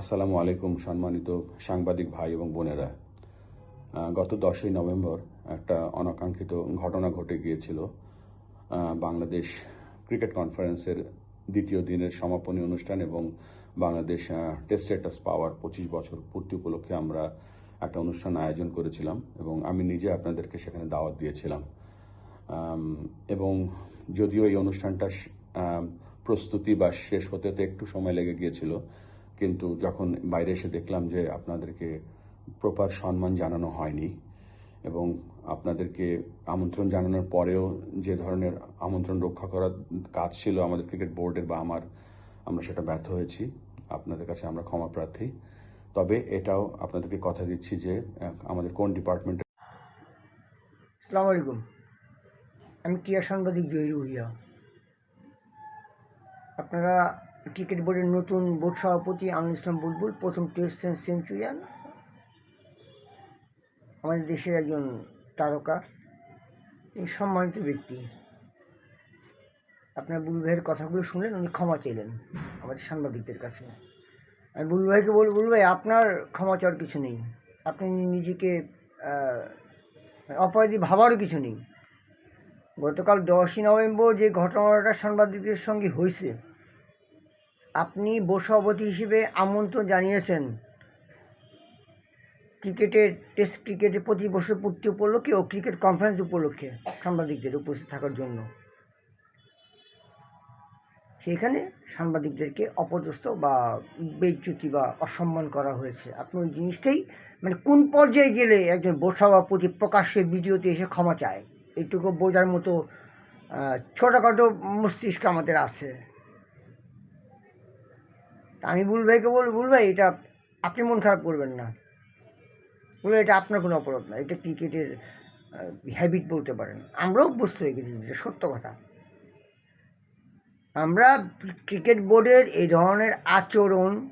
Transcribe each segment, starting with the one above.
আসসালামু আলাইকুম সম্মানিত সাংবাদিক ভাই এবং বোনেরা। গত দশই নভেম্বর একটা অনাকাঙ্ক্ষিত ঘটনা ঘটে গিয়েছিল। বাংলাদেশ ক্রিকেট কনফারেন্সের দ্বিতীয় দিনের সমাপনী অনুষ্ঠান এবং বাংলাদেশ টেস্ট স্ট্যাটাস পাওয়ার পঁচিশ বছর পূর্তি উপলক্ষে আমরা একটা অনুষ্ঠান আয়োজন করেছিলাম এবং আমি নিজে আপনাদেরকে সেখানে দাওয়াত দিয়েছিলাম। এবং যদিও এই অনুষ্ঠানটা প্রস্তুতি বা শেষ হতে তো একটু সময় লেগে গিয়েছিল কিন্তু যখন বাইরে এসে দেখলাম যে আপনাদেরকে প্রপার সম্মান জানানো হয়নি এবং আপনাদেরকে আমন্ত্রণ জানানোর পরেও যে ধরনের আমন্ত্রণ রক্ষা করার কাজ ছিল আমাদের ক্রিকেট বোর্ডের বা আমার, আমরা সেটা ব্যর্থ হয়েছি। আপনাদের কাছে আমরা ক্ষমা প্রার্থী। তবে এটাও আপনাদেরকে কথা দিচ্ছি যে আমাদের কোন ডিপার্টমেন্টে সালাম আলাইকুম। আমি ক্রীড়া সাংবাদিক জহির আপনারা ক্রিকেট বোর্ডের নতুন বোর্ড সভাপতি আমিনুল ইসলাম বুলবুল প্রথম টেস্ট সেঞ্চুরিয়ান। আমাদের দেশের একজন তারকা, এই সম্মানিত ব্যক্তি। আপনার বুলবুল ভাইয়ের কথাগুলো শুনলেন, উনি ক্ষমা চাইলেন আমাদের সাংবাদিকদের কাছে। আমি বুলবুল ভাইকে বলব, বুলবুল ভাই, আপনার ক্ষমা চাওয়ার কিছু নেই। আপনি নিজেকে অপরাধী ভাবারও কিছু নেই। গতকাল দশই নভেম্বর যে ঘটনাটা সাংবাদিকদের সঙ্গে হয়েছে আপনি বোর্ড সভাপতি হিসেবে আমন্ত্রণ জানিয়েছেন। ক্রিকেটের টেস্ট ক্রিকেটের প্রতি বছর পূর্তি উপলক্ষে ও ক্রিকেট কনফারেন্স উপলক্ষে সাংবাদিকদের উপস্থিত থাকার জন্য। সেখানে সাংবাদিকদেরকে অপদস্থ বা বেচ্যুতি বা অসম্মান করা হয়েছে। আপনি ওই জিনিসটাই মানে কোন পর্যায়ে গেলে একজন বোর্ড সভাপতি প্রকাশ্যে ভিডিওতে এসে ক্ষমা চায়? এইটুকু বোঝার মতো ছোটোখাটো মস্তিষ্ক আমাদের আছে। তা আমি বুল ভাইকে বল বুল ভাই, এটা আপনি মন খারাপ করবেন না। বলে এটা আপনার কোনো অপরাধ না, এটা ক্রিকেটের হ্যাবিট বলতে পারেন। আমরাও অভ্যস্ত হয়ে গেছি, এটা সত্য কথা। আমরা ক্রিকেট বোর্ডের এই ধরনের আচরণ,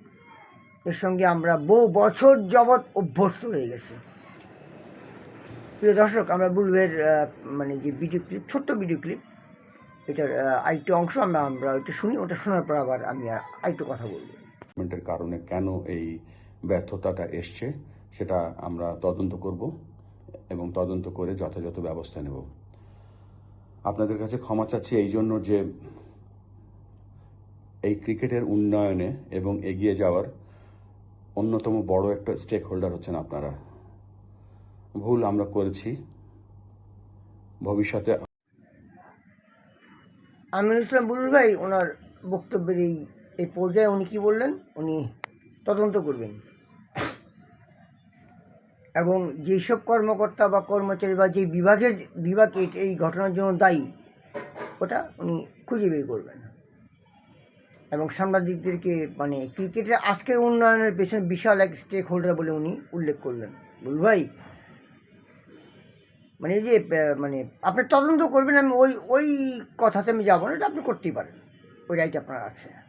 এর সঙ্গে আমরা বহু বছর যাবৎ অভ্যস্ত হয়ে গেছি। প্রিয় দর্শক, আমরা বুলবের মানে যে ভিডিও ক্লিপ ছোট্ট ভিডিও ক্লিপ এটার আরেকটি অংশ আমরা আমরা ওইটা শুনি, ওটা শোনার পর আবার আমি আর- আরেকটু কথা বলব। ডিপার্টমেন্টের কারণে কেন এই ব্যর্থতাটা এসছে, সেটা আমরা তদন্ত করব এবং তদন্ত করে যথাযথ ব্যবস্থা নেব। আপনাদের কাছে ক্ষমা চাচ্ছি এই জন্য যে এই ক্রিকেটের উন্নয়নে এবং এগিয়ে যাওয়ার অন্যতম বড় একটা স্টেক হোল্ডার হচ্ছেন আপনারা। ভুল আমরা করেছি। ভবিষ্যতে আমিনুল ইসলাম বুলুল ভাই, ওনার বক্তব্যের এই এই পর্যায়ে উনি কি বললেন? উনি তদন্ত করবেন। এবং যেসব কর্মকর্তা বা কর্মচারী বা যে বিভাগের, বিভাগ এই- ঘটনার জন্য দায়ী, ওটা উনি খুঁজে বের করবেন। এবং সাংবাদিকদেরকে মানে ক্রিকেটের আজকের উন্নয়নের পেছনে বিশাল এক স্টেক হোল্ডার বলে উনি উল্লেখ করলেন। বুলু ভাই মানে এই যে মানে আপনি তদন্ত করবেন, আমি ওই ওই কথাতে আমি যাব না, এটা আপনি করতেই পারেন। ওই রাইট আপনার আছে।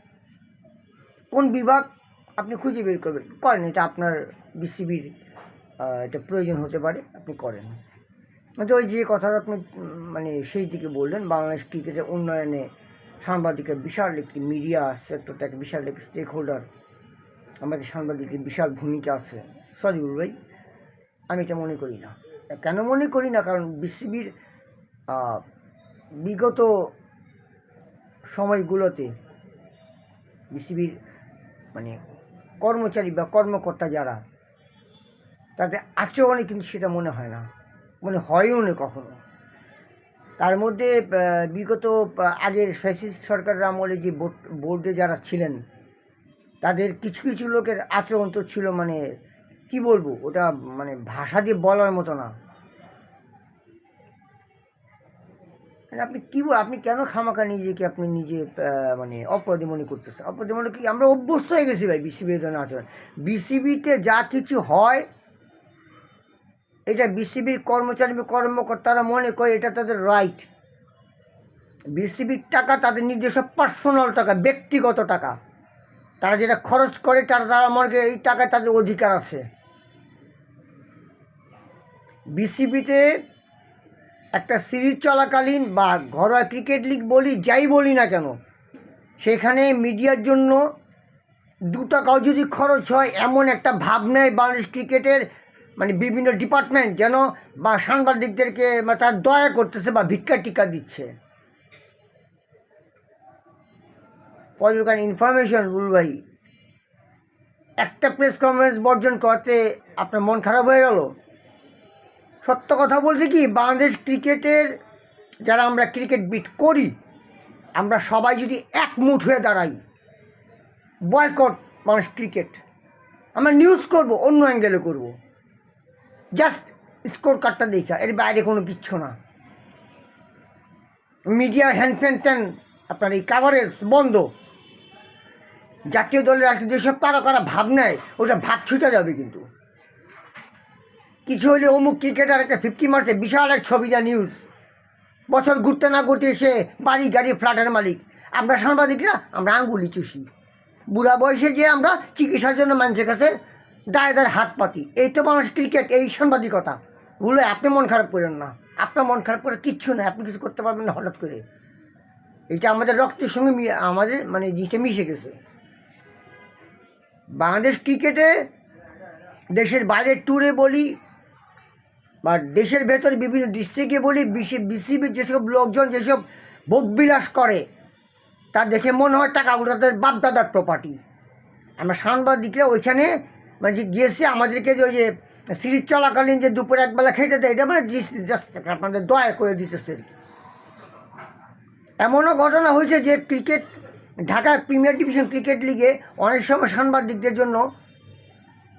কোন বিভাগ আপনি খুঁজে বের করবেন? করেন, এটা আপনার বিসিবির এটা প্রয়োজন হতে পারে, আপনি করেন। কিন্তু ওই যে কথাটা আপনি মানে সেই দিকে বললেন, বাংলাদেশ ক্রিকেটের উন্নয়নে সাংবাদিকের বিশাল একটি মিডিয়া সেক্টরটা, একটা বিশাল একটি স্টেক হোল্ডার আমাদের সাংবাদিকের বিশাল ভূমিকা আছে। সরি ভাই, আমি এটা মনে করি না। কেন মনে করি না? কারণ বিসিবির বিগত সময়গুলোতে বিসিবির কর্মচারী বা কর্মকর্তা যারা, তাদের আচরণে কিন্তু সেটা মনে হয় না, মনে হয়ও না কখনো। তার মধ্যে বিগত আগের ফ্যাসিস্ট সরকারের আমলে যে বোর্ডে যারা ছিলেন, তাদের কিছু কিছু লোকের আচরণ তো ছিল মানে কি বলব, ওটা মানে ভাষা দিয়ে বলার মতো না। আপনি কি বল, আপনি কেন খামাখা নিজেকে আপনি নিজে মানে অপরাধী মনে করতেছেন? অপরাধী মনে কি আমরা অভ্যস্ত হয়ে গেছি ভাই বিসিবি ধরনের আচরণ। বিসিবিতে যা কিছু হয়, এটা বিসিবির কর্মচারী কর্মকর্তারা মনে করে এটা তাদের রাইট বিসিবির টাকা তাদের নিজস্ব পার্সোনাল টাকা, ব্যক্তিগত টাকা। তারা যেটা খরচ করে, তারা তারা মনে করে এই টাকায় তাদের অধিকার আছে। বিসিবিতে একটা সিরিজ চলাকালীন বা ঘরোয়া ক্রিকেট লিগ বলি, যাই বলি না কেন, সেখানে মিডিয়ার জন্য দু টাকাও যদি খরচ হয়, এমন একটা ভাব নেয় বাংলাদেশ ক্রিকেটের মানে বিভিন্ন ডিপার্টমেন্ট যেন বা সাংবাদিকদেরকে তার দয়া করতেছে বা ভিক্ষা টিকা দিচ্ছে। পলিটিক্যাল ইনফরমেশন রুল ভাই, একটা প্রেস কনফারেন্স বর্জন করতে আপনার মন খারাপ হয়ে গেল? সত্য কথা বলতে কি, বাংলাদেশ ক্রিকেটের যারা আমরা ক্রিকেট বিট করি, আমরা সবাই যদি একমুঠ হয়ে দাঁড়াই বয়কট বাংলাদেশ ক্রিকেট। আমরা নিউজ করব, অন্য অ্যাঙ্গেলে করব। জাস্ট স্কোর কার্ডটা দেখা, এর বাইরে কোনো কিচ্ছু না। মিডিয়া হ্যান্ড ফ্যান ট্যান আপনার এই কাভারেজ বন্ধ। জাতীয় দলের রাষ্ট্র যেসব তারকারা ভাব নেয়, ওটা ভাগ ছুটে যাবে কিন্তু। কিছু হলে অমুক ক্রিকেটার একটা ফিফটি মার্চে বিশাল এক ছবি যা নিউজ বছর ঘুরতে না ঘুরতে এসে বাড়ি, গাড়ি, ফ্ল্যাটের মালিক। আমরা সাংবাদিকরা আমরা আঙ্গুলি চুষি। বুড়া বয়সে যে আমরা চিকিৎসার জন্য মানুষের কাছে দায় দায় হাত পাতি। এই তো মানুষ ক্রিকেট এই সাংবাদিকতা। বলে আপনি মন খারাপ করেন না। আপনার মন খারাপ করে কিচ্ছু না, আপনি কিছু করতে পারবেন না হঠাৎ করে। এটা আমাদের রক্তের সঙ্গে আমাদের মানে জিনিসটা মিশে গেছে। বাংলাদেশ ক্রিকেটে দেশের বাইরের ট্যুরে বলি বা দেশের ভেতরে বিভিন্ন ডিস্ট্রিক্টে বলি বিসিবির যেসব লোকজন, যেসব ভোগবিলাস করে, তা দেখে মনে হয় টাকাগুলো তাদের বাপদাদার প্রপার্টি আমরা সাংবাদিকরা ওইখানে মানে যে গিয়েছি, আমাদেরকে যে ওই যে সিরিজ চলাকালীন যে দুপুরে একবেলা খেতে দেয়, এটা মানে জাস্ট আপনাদের দয়া করে দিতেছে এমনও ঘটনা হয়েছে যে cricket Dhaka premier division cricket লিগে অনেক সময় সাংবাদিকদের জন্য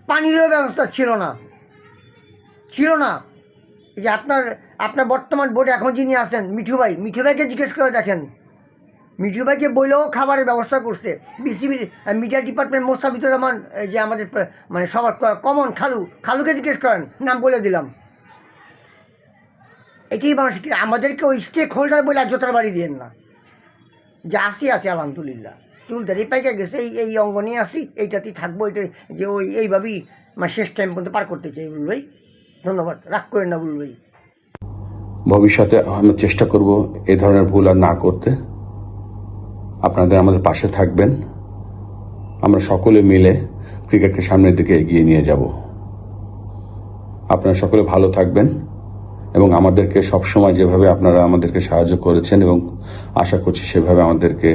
পানিরও ব্যবস্থা ছিল না। ছিল না। এই যে আপনার আপনার বর্তমান বোর্ডে এখন যিনি আছেন, মিঠু ভাই, মিঠু ভাইকে জিজ্ঞেস করে দেখেন। মিঠু ভাইকে বইলেও খাবারের ব্যবস্থা করছে। বিসিবির মিডিয়া ডিপার্টমেন্ট মোস্তাফিজুর রহমান যে আমাদের মানে সবার কমন খালু, খালুকে জিজ্ঞেস করেন, নাম বলে দিলাম। এটাই মানুষ আমাদেরকে ওই স্টেক হোল্ডার বলে জোতার বাড়ি দিয়েন না। যে আসি আসি, আলহামদুলিল্লাহ। চুল দাঁড়িয়ে পাইকা গেছে, এই এই অঙ্গ নিয়ে আসি, এইটাতেই থাকব এটা যে ওই, এইভাবেই মানে শেষ টাইম পর্যন্ত পার করতে চাই বুল ভাই ধন্যবাদ, রাগ না ভবিষ্যতে আমি চেষ্টা করব এ ধরনের ভুল আর না করতে। আপনাদের আমাদের পাশে থাকবেন। আমরা সকলে মিলে ক্রিকেটকে সামনের দিকে এগিয়ে নিয়ে যাব। আপনারা সকলে ভালো থাকবেন এবং আমাদেরকে সবসময় যেভাবে আপনারা আমাদেরকে সাহায্য করেছেন এবং আশা করছি সেভাবে আমাদেরকে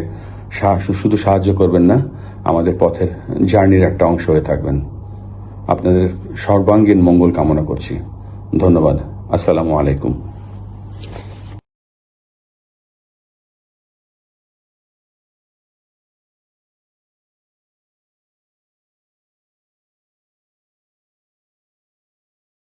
শুধু সাহায্য করবেন না, আমাদের পথের জার্নির একটা অংশ হয়ে থাকবেন। আপনাদের সর্বাঙ্গীন মঙ্গল কামনা করছি। ধন্যবাদ। আসসালামু আলাইকুম।